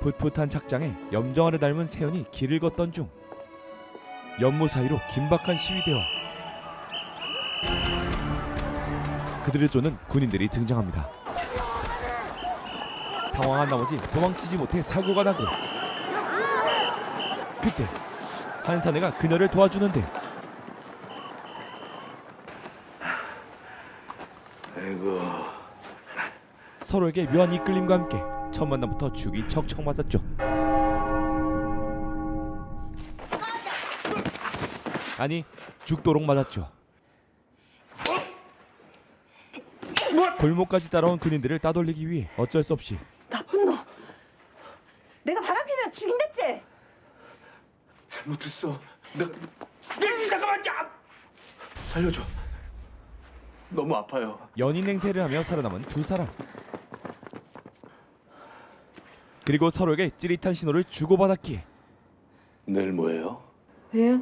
풋풋한 착장에 염정아를 닮은 세연이 길을 걷던 중 연무 사이로 긴박한 시위대와 그들을 쫓는 군인들이 등장합니다. 당황한 나머지 도망치지 못해 사고가 나고 그때 한 사내가 그녀를 도와주는데 아이고 서로에게 묘한 이끌림과 함께 첫 만남부터 죽이 척척 맞았죠. 아니 죽도록 맞았죠. 골목까지 따라온 군인들을 따돌리기 위해 어쩔 수 없이 나쁜 놈. 내가 바람피면 죽인댔지? 잘못했어 내가 잠깐만 야! 살려줘 너무 아파요 연인 행세를 하며 살아남은 두 사람. 그리고 서로에게 찌릿한 신호를 주고받았기에 내일 뭐예요? 왜요?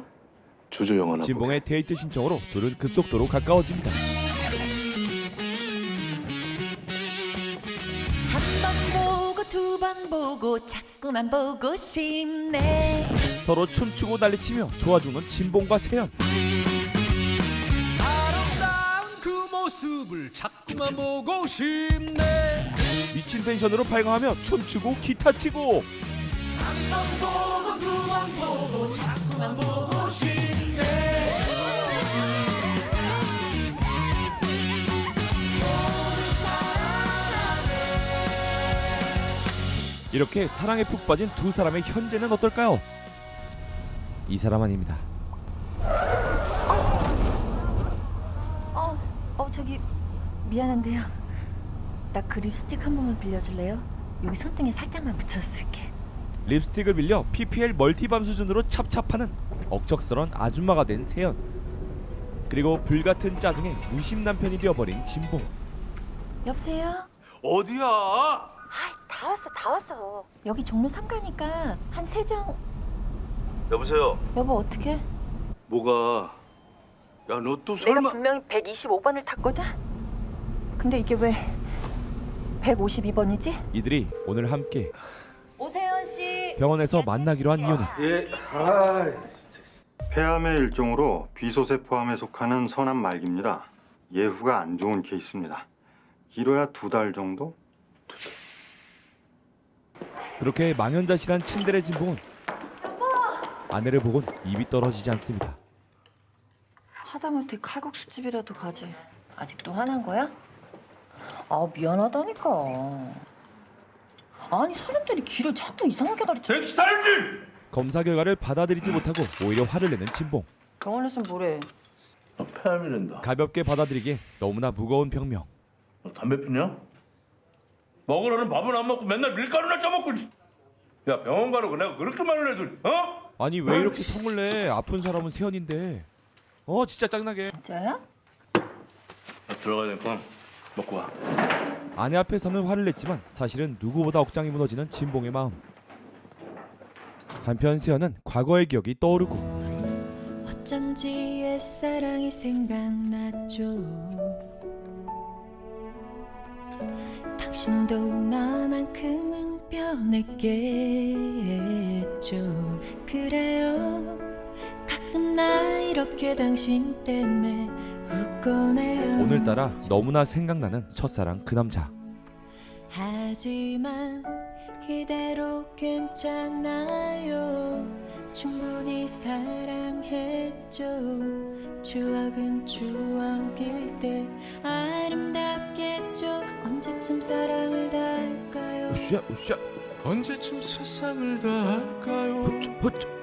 조조 영화나 진봉의 데이트 신청으로 둘은 급속도로 가까워집니다. 한 번 보고 두 번 보고 자꾸만 보고 싶네 서로 춤추고 난리치며 좋아 죽는 진봉과 세연. 모습을 자꾸만 보고 싶네 미친 텐션으로 발광하며 춤추고 기타 치고 한 번 보고 두 번 보고 자꾸만 보고 싶네 이렇게 사랑에 푹 빠진 두 사람의 현재는 어떨까요? 이 사람 아닙니다. 어, 어 저기 미안한데요. 나 그 립스틱 한 번만 빌려줄래요? 여기 손등에 살짝만 묻혀쓸게. 립스틱을 빌려 PPL 멀티밤 수준으로 찹찹하는 억척스런 아줌마가 된 세연. 그리고 불같은 짜증에 무심 남편이 되어버린 진봉. 여보세요? 어디야 다 왔어, 다 왔어. 여기 종로 3가니까 한 세정. 여보세요 여보 어떻게? 뭐가 야 너 또 내가 설마 분명히 125번을 탔거든. 근데 이게 왜 152번이지? 이들이 오늘 함께 오세현 씨. 병원에서 만나기로 한 이유는 예 아, 폐암의 일종으로 비소세포암에 속하는 선암 말기입니다. 예후가 안 좋은 케이스입니다. 길어야 두 달 정도? 그렇게 망연자실한 친데레 진봉은 아내를 보곤 입이 떨어지지 않습니다. 하다못해 칼국수집이라도 가지. 아직도 화난 거야? 아 미안하다니까. 아니 사람들이 길을 자꾸 이상하게 가르쳐. 검사 결과를 받아들이지 못하고 오히려 화를 내는 진봉. 병원에선 뭐래? 너 폐암이란다 가볍게 받아들이기에 너무나 무거운 병명. 너 담배 피냐? 먹으라는 밥은 안 먹고 맨날 밀가루나 짜먹고 야 병원 가라고 내가 그렇게 말을 해도 어? 아니 왜 이렇게 성을 내? 아픈 사람은 세연인데. 어 진짜 짱나게. 진짜야? 나 들어가야 되니까 먹고 와 아내 앞에서는 화를 냈지만 사실은 누구보다 억장이 무너지는 진봉의 마음. 한편 세연은 과거의 기억이 떠오르고 어쩐지 옛사랑이 생각났죠 당신도 나만큼은 변했겠죠 그래요 가끔 나 이렇게 당신 때문에 웃곤 해요. 오늘따라 너무나 생각나는 첫사랑 그 남자. 하지만 이대로 괜찮아요. 충분히 사랑했죠. 추억은 추억일 때 아름답겠죠. 언제쯤 사랑을 다할까요? 우쌰 우쌰. 언제쯤 세상을 다 할까요? 후쭈 후쭈.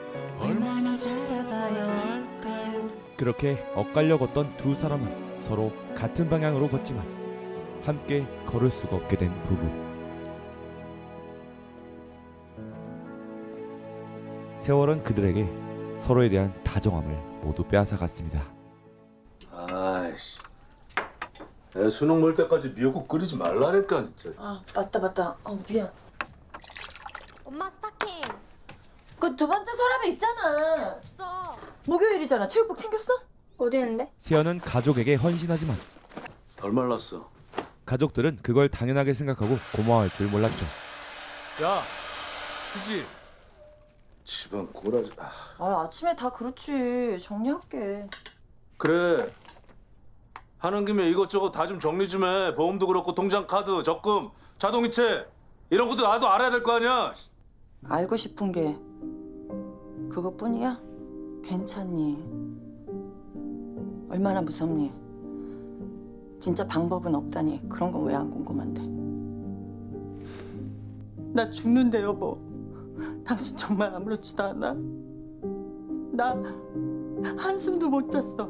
얼마나 살아봐야 할까요 그렇게 엇갈려 걷던 두 사람은 서로 같은 방향으로 걷지만 함께 걸을 수가 없게 된 부부. 세월은 그들에게 서로에 대한 다정함을 모두 빼앗아갔습니다. 아이씨 내 수능 볼 때까지 미역국 끓이지 말라니까 진짜 아 맞다 맞다. 어 미안. 엄마 그 두 번째 서랍에 있잖아. 없어. 목요일이잖아. 체육복 챙겼어? 어디 있는데? 세연은 가족에게 헌신하지만 덜 말랐어 가족들은 그걸 당연하게 생각하고 고마워할 줄 몰랐죠. 야 그지? 집안 꼬라지. 아, 아 아침에 다 그렇지 정리할게 그래. 하는 김에 이것저것 다 좀 정리 좀 해. 보험도 그렇고 통장 카드, 적금, 자동이체 이런 것도 나도 알아야 될 거 아니야. 알고 싶은 게 그것뿐이야? 괜찮니? 얼마나 무섭니? 진짜 방법은 없다니 그런 건 왜 안 궁금한데? 나 죽는데 여보. 당신 정말 아무렇지도 않아? 나 한숨도 못 잤어.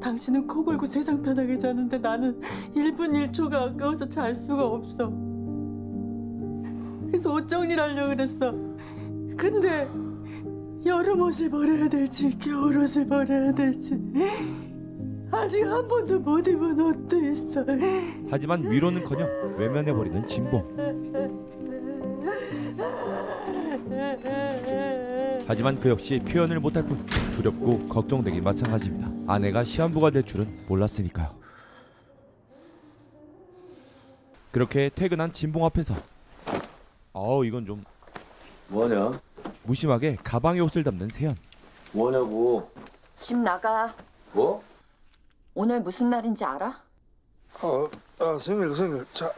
당신은 코 골고 세상 편하게 자는데 나는 1분 1초가 아까워서 잘 수가 없어. 그래서 옷 정리를 하려고 그랬어. 근데 여름 옷을 버려야 될지 겨울 옷을 버려야 될지 아직 한 번도 못 입은 옷도 있어. 하지만 위로는커녕 외면해버리는 진봉. 하지만 그 역시 표현을 못할 뿐 두렵고 걱정되기 마찬가지입니다. 아내가 시한부가 될 줄은 몰랐으니까요. 그렇게 퇴근한 진봉 앞에서 어우 이건 좀 뭐하냐? 무심하게 가방에 옷을 담는 세연. 뭐하냐고. 집 나가. 뭐? 오늘 무슨 날인지 알아? 아, 아 생일 생일. 자,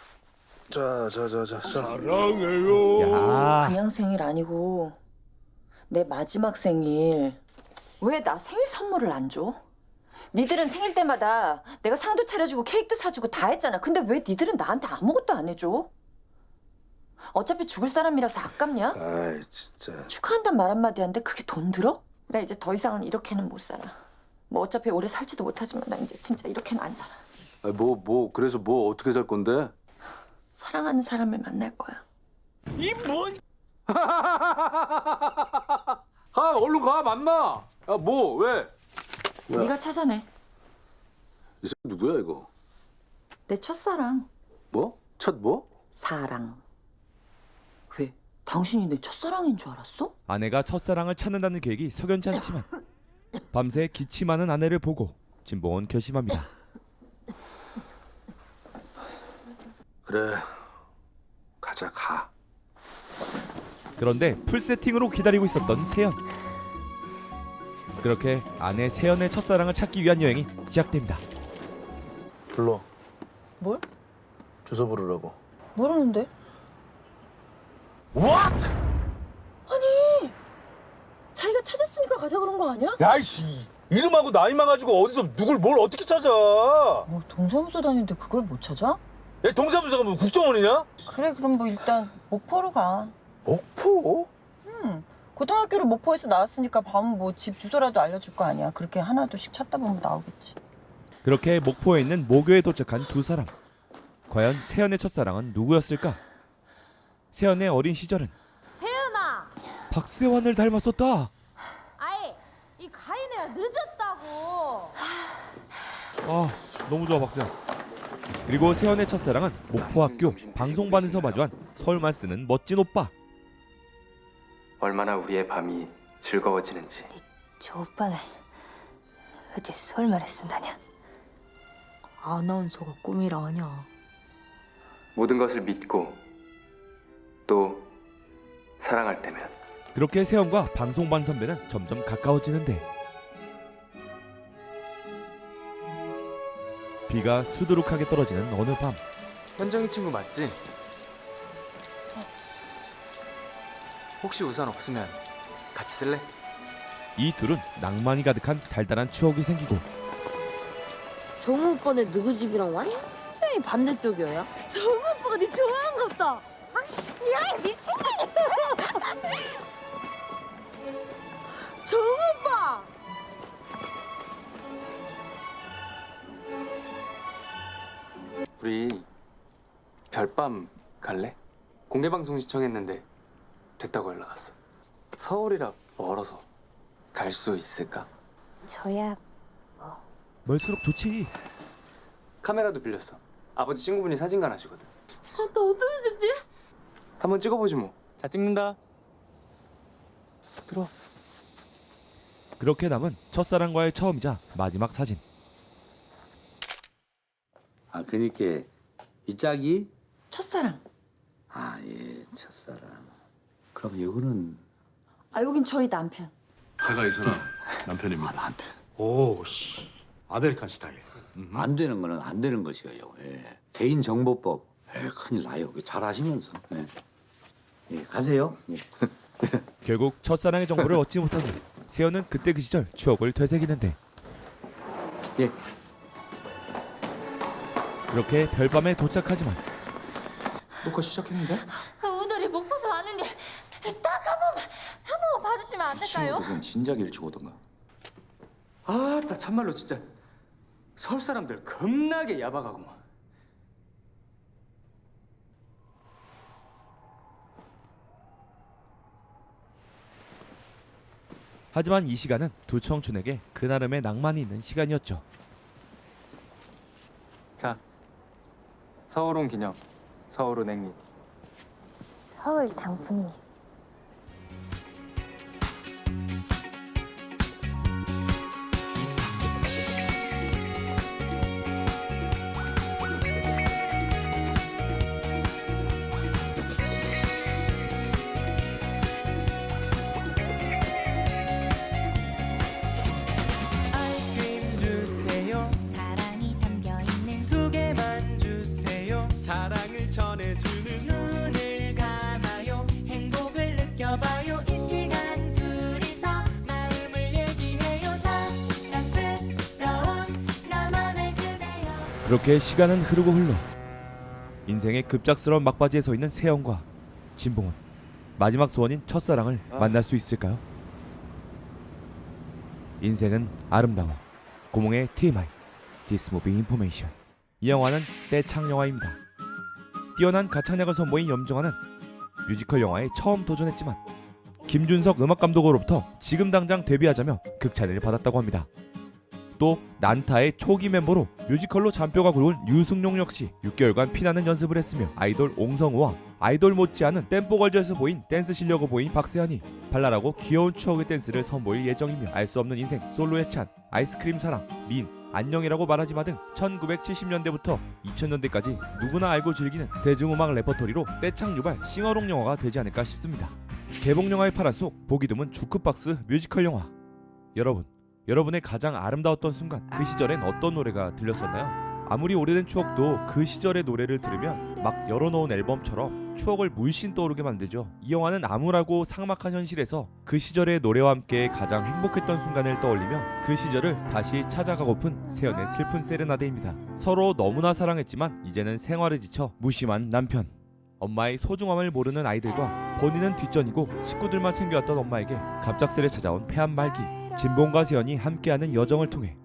자, 자, 자, 자. 자. 야 그냥 생일 아니고 내 마지막 생일. 왜 나 생일 선물을 안 줘? 니들은 생일 때마다 내가 상도 차려주고 케이크도 사주고 다 했잖아. 근데 왜 니들은 나한테 아무것도 안 해줘? 어차피 죽을 사람이라서 아깝냐? 아이 진짜. 축하한단 말 한마디 하는데 그게 돈 들어? 나 이제 더 이상은 이렇게는 못 살아. 뭐 어차피 오래 살지도 못하지만 나 이제 진짜 이렇게는 안 살아. 아, 뭐, 뭐, 그래서 뭐 어떻게 살 건데? 사랑하는 사람을 만날 거야. 가, 얼른 가, 만나. 야, 뭐, 왜? 네가 찾아내. 이 새끼 누구야, 이거? 내 첫사랑. 뭐? 첫 뭐? 사랑. 왜? 당신이 내 첫사랑인 줄 알았어? 아내가 첫사랑을 찾는다는 계획이 석연치 않지만 밤새 기침하는 아내를 보고 진봉은 결심합니다. 그래. 가자 가. 그런데 풀 세팅으로 기다리고 있었던 세연. 그렇게 아내 세연의 첫사랑을 찾기 위한 여행이 시작됩니다. 불러. 뭘? 주소 부르라고. 모르는데. What? 자기가 찾았으니까 가자 그런 거 아니야? 야이씨, 이름하고 나이만 가지고 어디서 누굴 뭘 어떻게 찾아? 뭐 동사무소 다니는데 그걸 못 찾아? 야, 동사무소가 뭐 국정원이냐? 그래 그럼 뭐 일단 목포로 가. 목포? 고등학교를 목포에서 나왔으니까 밤은 뭐 집 주소라도 알려줄 거 아니야. 그렇게 하나둘씩 찾다 보면 나오겠지. 그렇게 목포에 있는 모교에 도착한 두 사람. 과연 세연의 첫사랑은 누구였을까? 세연의 어린 시절은 세연아, 박세환을 닮았었다. 아이 이 가인애가 늦었다고. 아 너무 좋아 박세환. 그리고 세연의 첫사랑은 목포학교 방송반에서 마주한 서울만 쓰는 멋진 오빠. 얼마나 우리의 밤이 즐거워지는지 저 오빠를 어째 서울말에 쓴다냐? 아나운서가 꿈이라 하냐. 모든 것을 믿고 또 사랑할 때면 그렇게 세연과 방송반 선배는 점점 가까워지는데 비가 수두룩하게 떨어지는 어느 밤 현정이 친구 맞지? 혹시 우산 없으면 같이 쓸래? 이 둘은 낭만이 가득한 달달한 추억이 생기고 정우 오빠네 누구 집이랑 완전히 반대쪽이야. 정우 오빠가 네 좋아한 것다. 아씨, 야 미친년이. 정우 오빠. 우리 별밤 갈래? 공개 방송 시청했는데 됐다고 연락 왔어 서울이라 멀어서 갈 수 있을까? 저야 멀수록 좋지 카메라도 빌렸어 아버지 친구분이 사진관 하시거든 아, 나 어떻게 찍지? 한번 찍어보지 뭐 자 찍는다 들어 그렇게 남은 첫사랑과의 처음이자 마지막 사진 아 그니까 이 짝이 첫사랑. 아 예 첫사랑. 그럼 이거는 아 여긴 저희 남편. 제가 이 사람 남편입니다. 남편. 오, 씨. 아메리칸 스타일. 안 되는 거는 안 되는 것이에요. 예. 개인 정보법. 예, 큰일 나요. 잘 아시면서. 예. 예, 가세요. 예. 결국 첫사랑의 정보를 얻지 못하고 세연은 그때 그 시절 추억을 되새기는데 예. 그렇게 별밤에 도착하지만 녹화 시작했는데? 오늘이 못 봐서 왔는데 딱 한 번만 한 번만 봐주시면 안 될까요? 친구들은 진작 일찍 오던가. 아, 나 참말로 진짜 서울 사람들 겁나게 야박하고 뭐. 하지만 이 시간은 두 청춘에게 그 나름의 낭만이 있는 시간이었죠. 자, 서울온 기념, 서울온 행리. 서울 당풍리. 아이 그렇게 시간은 흐르고 흘러 인생의 급작스러운 막바지에 서 있는 세연과 진봉은 마지막 소원인 첫사랑을 만날 수 있을까요? 인생은 아름다워. 고몽의 TMI 디스무비 인포메이션 이 영화는 떼창 영화입니다. 뛰어난 가창력을 선보인 염정아는 뮤지컬 영화에 처음 도전했지만 김준석 음악감독으로부터 지금 당장 데뷔하자며 극찬을 받았다고 합니다 또 난타의 초기 멤버로 뮤지컬로 잔뼈가 굵은 유승용 역시 6개월간 피나는 연습을 했으며 아이돌 옹성우와 아이돌 못지않은 댄뽀걸즈에서 보인 댄스 실력을 보인 박세현이 발랄하고 귀여운 추억의 댄스를 선보일 예정이며 알 수 없는 인생 솔로의 찬 아이스크림 사랑 민 안녕이라고 말하지 마 등 1970년대부터 2000년대까지 누구나 알고 즐기는 대중음악 레퍼토리로 떼창 유발 싱어롱 영화가 되지 않을까 싶습니다. 개봉 영화의 파란 속 보기 드문 주크박스 뮤지컬 영화. 여러분 여러분의 가장 아름다웠던 순간 그 시절엔 어떤 노래가 들렸었나요? 아무리 오래된 추억도 그 시절의 노래를 들으면 막 열어놓은 앨범처럼 추억을 물씬 떠오르게 만들죠. 이 영화는 암울하고 삭막한 현실에서 그 시절의 노래와 함께 가장 행복했던 순간을 떠올리며 그 시절을 다시 찾아가고픈 세연의 슬픈 세레나데입니다. 서로 너무나 사랑했지만 이제는 생활에 지쳐 무심한 남편. 엄마의 소중함을 모르는 아이들과 본인은 뒷전이고 식구들만 챙겨왔던 엄마에게 갑작스레 찾아온 폐암 말기. 진봉과 세연이 함께하는 여정을 통해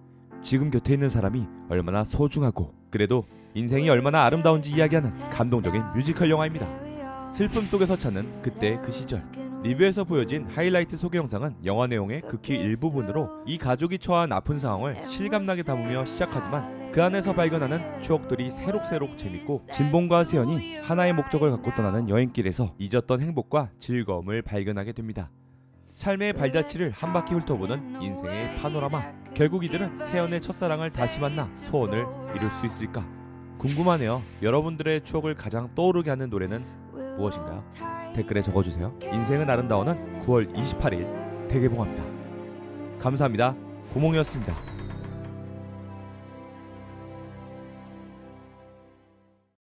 지금 곁에 있는 사람이 얼마나 소중하고 그래도 인생이 얼마나 아름다운지 이야기하는 감동적인 뮤지컬 영화입니다. 슬픔 속에서 찾는 그때 그 시절. 리뷰에서 보여진 하이라이트 소개 영상은 영화 내용의 극히 일부분으로 이 가족이 처한 아픈 상황을 실감나게 담으며 시작하지만 그 안에서 발견하는 추억들이 새록새록 재밌고 진봉과 세연이 하나의 목적을 갖고 떠나는 여행길에서 잊었던 행복과 즐거움을 발견하게 됩니다. 삶의 발자취를 한 바퀴 훑어보는 인생의 파노라마. 결국 이들은 세연의 첫사랑을 다시 만나 소원을 이룰 수 있을까? 궁금하네요. 여러분들의 추억을 가장 떠오르게 하는 노래는 무엇인가요? 댓글에 적어주세요. 인생은 아름다워는 9월 28일 대개봉합니다. 감사합니다. 고몽이었습니다.